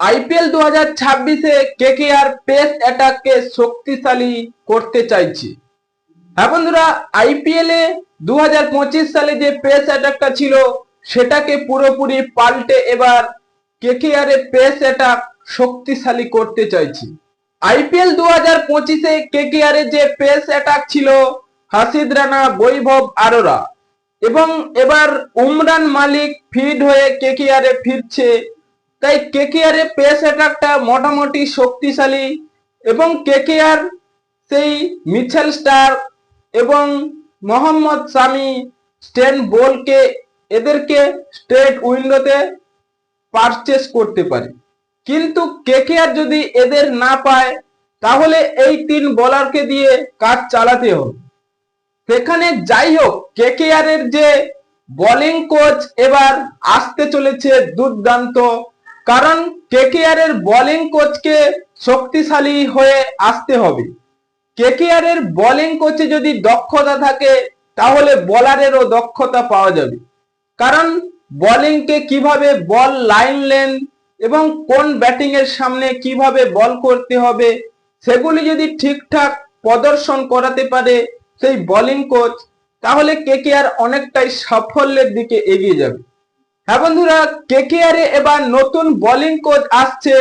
IPL দু হাজার ছাব্বিশে কেকেআর পেস অ্যাটাককে শক্তিশালী করতে চাইছে। হ্যাঁ বন্ধুরা, আইপিএল দু হাজার পঁচিশ সালে যে পেস অ্যাটাকটা ছিল, সেটাকে পুরোপুরি পাল্টে এবার কেকেআর এর পেস অ্যাটাক শক্তিশালী করতে চাইছে। আইপিএল দু হাজার পঁচিশে কেকেআর এর যে পেস অ্যাটাক ছিল, হাসিদ রানা, বৈভব আরোরা এবং এবার উমরান মালিক ফিট হয়ে কেকেআর এ ফিরছে তাই কেকেআর এর পেস অ্যাটাকটা মোটামুটি শক্তিশালী এবং কেকেআর সেই মিচেল স্টার এবং মোহাম্মদ সামি স্টেন বোলকে এদেরকে স্ট্রেট উইন্ডোতে পারচেস করতে পারে। কিন্তু কেকেআর যদি এদের না পায়, তাহলে এই তিন বোলারকে দিয়ে কাজ চালাতে হবে। সেখানে যাই হোক কেকেআর এর যে বোলিং কোচ এবার আসতে চলেছে দুর্দান্ত কারণ কেকেআর এর বোলিং কোচকে শক্তিশালী হয়ে আসতে হবে। কেকেআর এর বোলিং কোচে যদি দক্ষতা থাকে, তাহলে বোলারেরও দক্ষতা পাওয়া যাবে। কারণ বোলিংকে কীভাবে বল লাইন লেন এবং কোন ব্যাটিং এর সামনে কীভাবে বল করতে হবে, সেগুলি যদি ঠিকঠাক প্রদর্শন করাতে পারে সেই বোলিং কোচ তাহলে কেকেআর অনেকটাই সাফল্যের দিকে এগিয়ে যাবে। হ্যাঁ বন্ধুরা, কেকেআর এবার নতুন বোলিং কোচ আসছে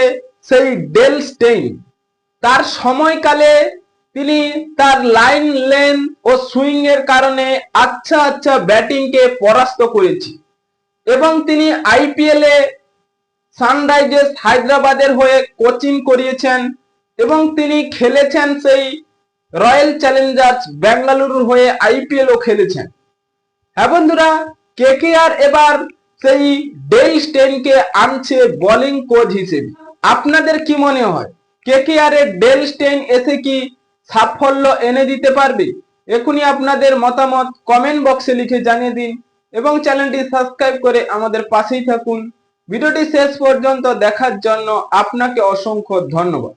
সেই ডেল স্টেইন। তার সময়কালে তিনি তার লাইন লেন ও সুইং এর কারণে আচ্ছা আচ্ছা ব্যাটিংকে পরাস্ত করেছে। এবং তিনি আইপিএল এ সানরাইজার্স হায়দ্রাবাদের হয়ে কোচিং করিয়েছেন এবং তিনি খেলেছেন সেই রয়্যাল চ্যালেঞ্জার্স বেঙ্গালুরুর হয়ে আইপিএল ও খেলেছেন। হ্যাঁ বন্ধুরা, কেকেআর এবার সেই ডেল স্টেনকে আনছে বোলিং কোচ হিসেবে। আপনাদের কি মনে হয়? কেকেআর এর ডেল স্টেন এসে কি সাফল্য এনে দিতে পারবে? এখনই আপনাদের মতামত কমেন্ট বক্সে লিখে জানিয়ে দিন এবং চ্যানেলটি সাবস্ক্রাইব করে আমাদের পাশেই থাকুন। ভিডিওটি শেষ পর্যন্ত দেখার জন্য আপনাকে অসংখ্য ধন্যবাদ।